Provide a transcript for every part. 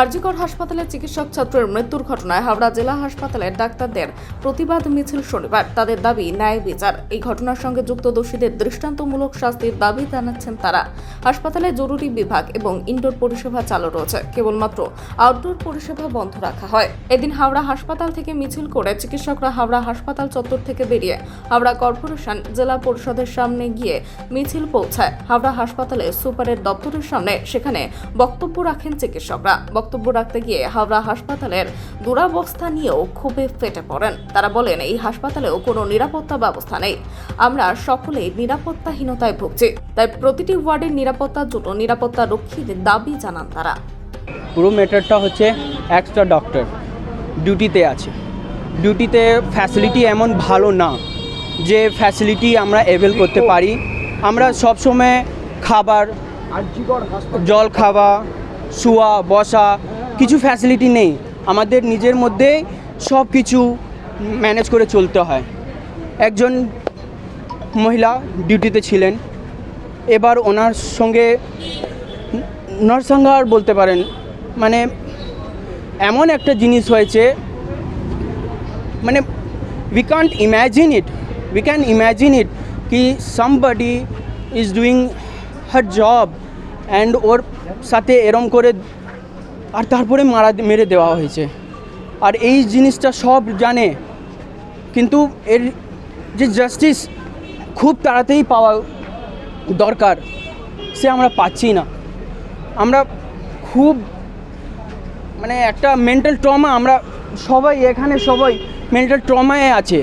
আরজিকর হাসপাতালে চিকিৎসক ছাত্রের মৃত্যুর ঘটনায় হাওড়া জেলা হাসপাতালের ডাক্তারদের প্রতিবাদ মিছিল শনিবার। তাদের দাবি, ন্যায় বিচার। এই ঘটনার সঙ্গে যুক্ত দোষীদের দৃষ্টান্তমূলক শাস্তির দাবি জানাচ্ছেন তারা। হাসপাতালে জরুরি বিভাগ এবং ইনডোর পরিষেবা চালু রয়েছে। কেবলমাত্র আউটডোর পরিষেবা বন্ধ রাখা হয়। এদিন হাওড়া হাসপাতাল থেকে মিছিল করে চিকিৎসকরা হাওড়া হাসপাতাল চত্বর থেকে বেরিয়ে হাওড়া কর্পোরেশন জেলা পরিষদের সামনে গিয়ে মিছিল পৌঁছায়। হাওড়া হাসপাতালে সুপারের দপ্তরের সামনে সেখানে বক্তব্য রাখেন চিকিৎসকরা। বক্তব্য রাখতে গিয়ে হাওড়া হাসপাতালের দুরাবস্থা নিয়েও ক্ষোভে ফেটে পড়েন। তারা বলেন, এই হাসপাতালেও কোনো নিরাপত্তা ব্যবস্থা নেই। আমরা সকলেই নিরাপত্তাহীনতায় ভুগছি। তাই প্রতিটি ওয়ার্ডের নিরাপত্তার জন্য নিরাপত্তা রক্ষীর দাবি জানান তারা। পুরো ম্যাটারটা হচ্ছে এক্সট্রা ডক্টর ডিউটিতে আছে। ডিউটিতে ফ্যাসিলিটি এমন ভালো না যে ফ্যাসিলিটি আমরা অ্যাভেল করতে পারি। আমরা সবসময় খাবার, জল খাওয়া শোয়া, বসা কিছু ফ্যাসিলিটি নেই। আমাদের নিজের মধ্যে সব কিছু ম্যানেজ করে চলতে হয়। একজন মহিলা ডিউটিতে ছিলেন। এবার ওনার সঙ্গে নরসংহার বলতে পারেন। মানে এমন একটা জিনিস হয়েছে মানে we can't imagine it we can imagine it কি somebody is doing her job and ওর সাথে এরম করে আর তারপরে মারা, মেরে দেওয়া হয়েছে। আর এই জিনিসটা সব জানে। কিন্তু এর যে জাস্টিস খুব তাড়াতাড়ি পাওয়া দরকার, সে আমরা পাচ্ছি না। আমরা খুব মানে একটা মেন্টাল ট্রমা আমরা সবাই এখানে সবাই মেন্টাল ট্রমায় আছে।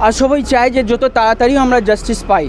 আর সবাই চায় যে যত তাড়াতাড়ি আমরা জাস্টিস পাই।